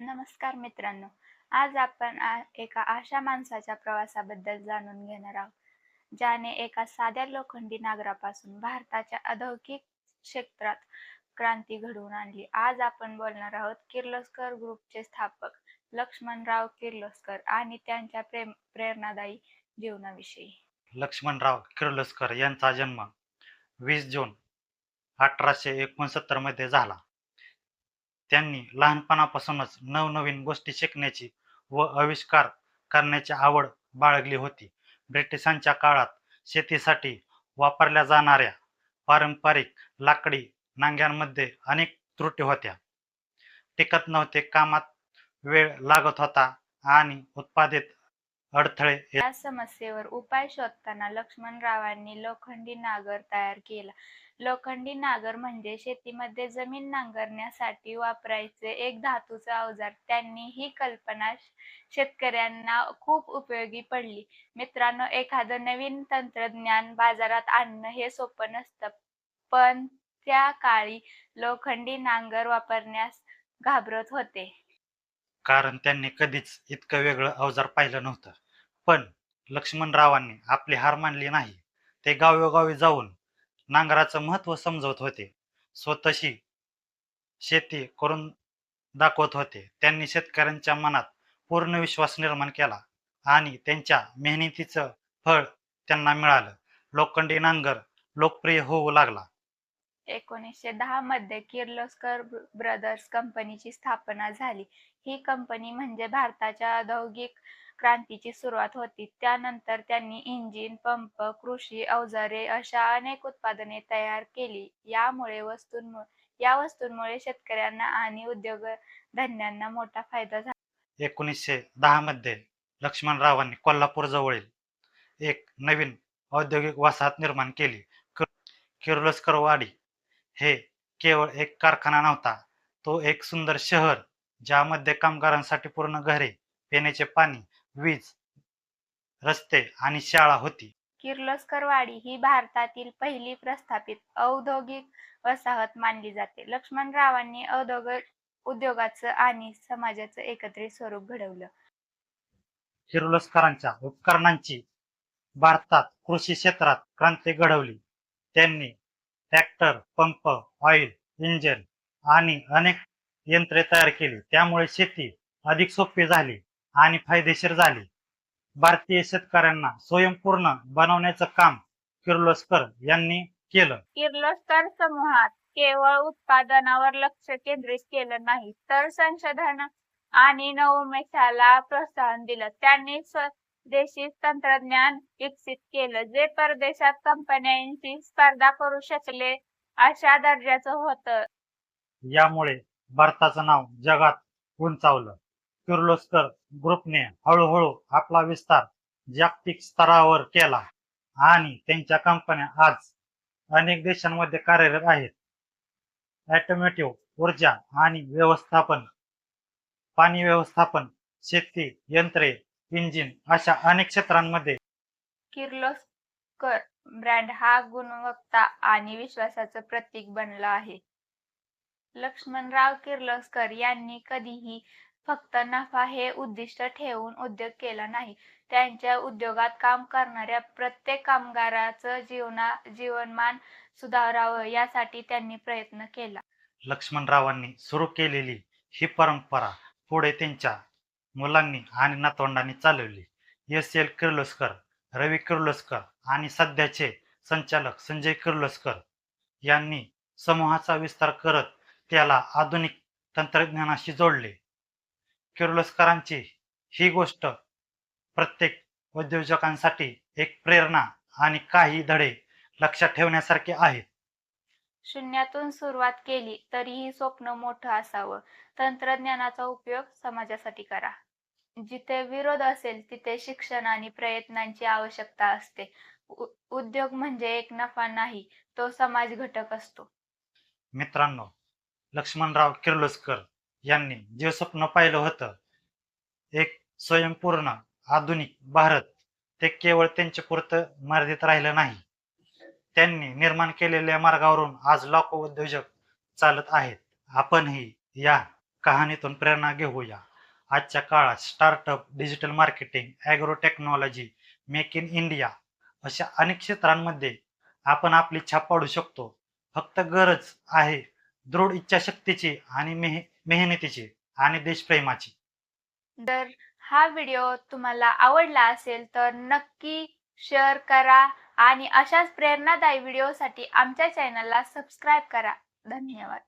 नमस्कार मित्रांनो. आज आपण एका अशा माणसाच्या प्रवासाबद्दल जाणून घेणार आहोत ज्याने एका साध्या लोखंडी नागरापासून भारताच्या औद्योगिक क्षेत्रात क्रांती घडवून आणली. आज आपण बोलणार आहोत किर्लोस्कर ग्रुपचे स्थापक लक्ष्मणराव किर्लोस्कर आणि त्यांच्या प्रेम प्रेरणादायी जीवनाविषयी. लक्ष्मणराव किर्लोस्कर यांचा जन्म वीस जून अठराशे एकोणसत्तरमध्ये झाला. त्यांनी लहानपणापासूनच नवनवीन गोष्टी शिकण्याची व आविष्कार करण्याची आवड बाळगली होती. ब्रिटिशांच्या काळात शेतीसाठी वापरल्या जाणाऱ्या पारंपरिक लाकडी नांग्यांमध्ये अनेक त्रुटी होत्या. टिकत नव्हते कामात वेळ लागत होता आणि उत्पादित अडथळे या समस्येवर उपाय शोधताना लक्ष्मणरावांनी लोखंडी नागर तयार केला. लोखंडी नागर म्हणजे शेतीमध्ये जमीन नांगरण्यासाठी वापरायचे एक धातूचं अवजार. त्यांनी ही कल्पना शेतकऱ्यांना खूप उपयोगी पडली. मित्रांनो एखादं नवीन तंत्रज्ञान बाजारात आणणं हे सोपं नसतं. पण त्या काळी लोखंडी नांगर वापरण्यास घाबरत होते. कारण त्यांनी कधीच इतकं वेगळं अवजार पाहिलं नव्हतं. पण लक्ष्मणरावांनी आपली हार मानली नाही. ते गावोगावी जाऊन नांगराचं महत्त्व समजवत होते. स्वतःशी शेती करून दाखवत होते. त्यांनी शेतकऱ्यांच्या मनात पूर्ण विश्वास निर्माण केला आणि त्यांच्या मेहनतीचं फळ त्यांना मिळालं. लोखंडी नांगर लोकप्रिय होऊ लागला. एकोणीसशे दहा मध्ये किर्लोस्कर ब्रदर्स कंपनीची स्थापना झाली. ही कंपनी म्हणजे भारताच्या औद्योगिक क्रांतीची सुरुवात होती. त्यानंतर त्यांनी इंजिन पंप कृषी अवजारे अशा अनेक उत्पादने तयार केली. यामुळे वस्तूंमुळे या वस्तूंमुळे शेतकऱ्यांना आणि उद्योगधंद्यांना मोठा फायदा झाला. एकोणीसशे दहा मध्ये लक्ष्मणरावांनी कोल्हापूर जवळील एक नवीन औद्योगिक वसाहत निर्माण केली. किर्लोस्कर किर्लोस्करवाडी हे केवळ एक कारखाना नव्हता. तो एक सुंदर शहर ज्यामध्ये कामगारांसाठी पूर्ण घरे पिण्याचे पाणी वीज रस्ते आणि शाळा होती. किर्लोस्करवाडी ही भारतातील पहिली प्रस्थापित औद्योगिक वसाहत मानली जाते. लक्ष्मणरावांनी औद्योगिक उद्योगाचं आणि समाजाचं एकत्रित स्वरूप घडवलं. किर्लोस्करांच्या उपकरणांची भारतात कृषी क्षेत्रात क्रांती घडवली. त्यांनी ट्रॅक्टर पंप ऑइल इंजिन आणि अनेक यंत्रे तयार केली. त्यामुळे शेती अधिक सोपी झाली आणि फायदेशीर झाली. भारतीय शेतकऱ्यांना स्वयंपूर्ण बनवण्याचं काम किर्लोस्कर यांनी केलं. किर्लोस्कर समूहात केवळ उत्पादनावर लक्ष केंद्रित केलं नाही तर संशोधन आणि नवोमेशाला प्रोत्साहन दिलं. त्यांनी देशी तंत्रज्ञान विकसित केलं जे परदेशात कंपन्यांशी स्पर्धा करू शकले अशा दर्जाचं होतं. यामुळे भारताचं नाव जगात उंचावलं. किर्लोस्कर ग्रुपने हळूहळू आपला विस्तार जागतिक स्तरावर केला आणि त्यांच्या कंपन्या आज अनेक देशांमध्ये कार्यरत आहेत. ऑटोमोटिव्ह ऊर्जा आणि व्यवस्थापन पाणी व्यवस्थापन शेती यंत्रे इंजिन अशा अनेक क्षेत्रांमध्ये. किर्लोस्कर ब्रँड हा गुणवत्ता आणि विश्वासाचं प्रतीक बनला आहे. लक्ष्मणराव किर्लोस्कर यांनी कधीही फक्त नफा हे उद्दिष्ट ठेवून उद्योग केला नाही. त्यांच्या उद्योगात काम करणाऱ्या प्रत्येक कामगाराचं जीवना जीवनमान सुधारावं यासाठी त्यांनी प्रयत्न केला. लक्ष्मणरावांनी सुरू केलेली ही परंपरा पुढे त्यांच्या मुलांनी आणि नातवंडांनी चालवली. एस एल किर्लोस्कर रवी किर्लोस्कर आणि सध्याचे संचालक संजय किर्लोस्कर यांनी समूहाचा विस्तार करत त्याला आधुनिक तंत्रज्ञानाशी जोडले. किर्लोस्करांची ही गोष्ट प्रत्येक उद्योजकांसाठी एक प्रेरणा आणि काही धडे लक्षात ठेवण्यासारखे आहेत. शून्यातून सुरुवात केली तरीही स्वप्न मोठं असावं. तंत्रज्ञानाचा उपयोग समाजासाठी करा. जिथे विरोध असेल तिथे शिक्षण आणि प्रयत्नांची आवश्यकता असते. उ- उद्योग म्हणजे एक नफा नाही तो समाज घटक असतो. मित्रांनो लक्ष्मणराव किर्लोस्कर यांनी जे स्वप्न पाहिलं होतं एक स्वयंपूर्ण आधुनिक भारत ते केवळ त्यांच्या पुरतं मर्यादित राहिलं नाही. त्यांनी निर्माण केलेल्या मार्गावरून आज लाखो उद्योजक चालत आहेत. आपणही या कहाणीतून प्रेरणा घेऊया. आजच्या काळात startup digital marketing agro technology make in India अशा अनेक क्षेत्रांमध्ये आपण आपली छाप पाडू शकतो. फक्त गरज आहे दृढ इच्छाशक्तीची आणि मेह मेहनतीची आणि देशप्रेमाची. जर हा व्हिडिओ तुम्हाला आवडला असेल तर नक्की शेअर करा आणि अशाच प्रेरणादायी व्हिडिओसाठी आमच्या चॅनलला सबस्क्राईब करा. धन्यवाद.